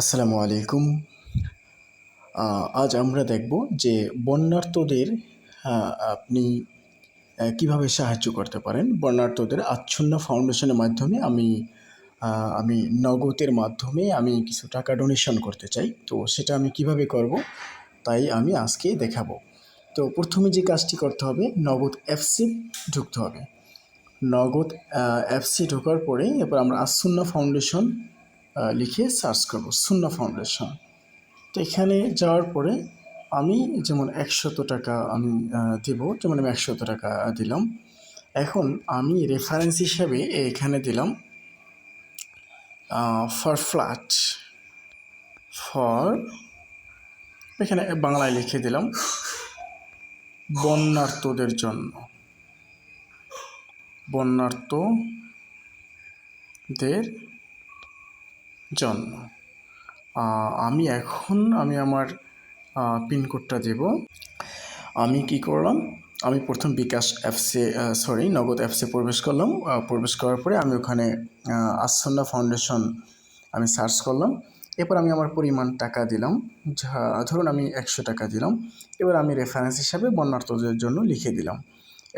আসসালামু আলাইকুম। আজ আমরা দেখব যে বন্যার্থদের আপনি কীভাবে সাহায্য করতে পারেন। বন্যার্থদের আচ্ছন্ন ফাউন্ডেশনের মাধ্যমে আমি আমি নগদের মাধ্যমে আমি কিছু টাকা ডোনেশন করতে চাই। তো সেটা আমি কীভাবে করব, তাই আমি আজকে দেখাবো। তো প্রথমে যে কাজটি করতে হবে, নগদ অ্যাপসে ঢুকতে হবে। নগদ অ্যাপসে ঢোকার পরে এরপর আমরা আসুন্না ফাউন্ডেশন লিখে সার্চ করব সুন্না ফাউন্ডেশন তো এখানে যাওয়ার পরে আমি যেমন একশত টাকা আমি দেব যেমন আমি একশত টাকা দিলাম। এখন আমি রেফারেন্স হিসাবে এখানে দিলাম ফর ফ্ল্যাট ফর এখানে বাংলায় লিখে দিলাম, বন্যার্তদের জন্য। বন্যার্তদের জন্য আমি এখন আমি আমার পিনকোডটা দেব। আমি কি করলাম? আমি প্রথম বিকাশ অ্যাপসে সরি নগদ অ্যাপসে প্রবেশ করলাম। প্রবেশ করার পরে আমি ওখানে আহ, আসন্না ফাউন্ডেশন আমি সার্চ করলাম। এরপর আমি আমার পরিমাণ টাকা দিলাম। ধরুন আমি একশো টাকা দিলাম। এবার আমি রেফারেন্স হিসাবে বন্যার্থদের জন্য লিখে দিলাম।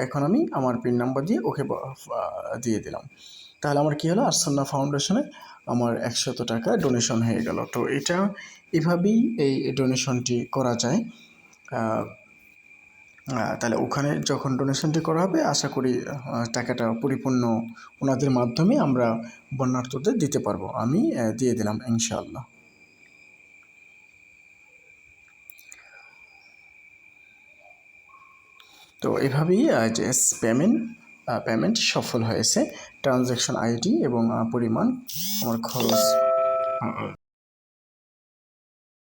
এখন আমি আমার পিন নাম্বার দিয়ে ওকে দিয়ে দিলাম। তাহলে আমার কী হলো? আর্সন্না ফাউন্ডেশনে আমার একশত টাকা ডোনেশন হয়ে গেল। তো এটা এভাবেই এই ডোনেশনটি করা যায়। তাহলে ওখানে যখন ডোনেশনটি করা হবে, আশা করি টাকাটা পরিপূর্ণ ওনাদের মাধ্যমে আমরা বন্যার্থদের দিতে পারব। আমি দিয়ে দিলাম, ইনশাআল্লাহ। তো এভাবেই যে পেমেন্ট পেমেন্ট সফল হয়েছে। ট্রানজ্যাকশন আইডি এবং পরিমাণ আমার খরচ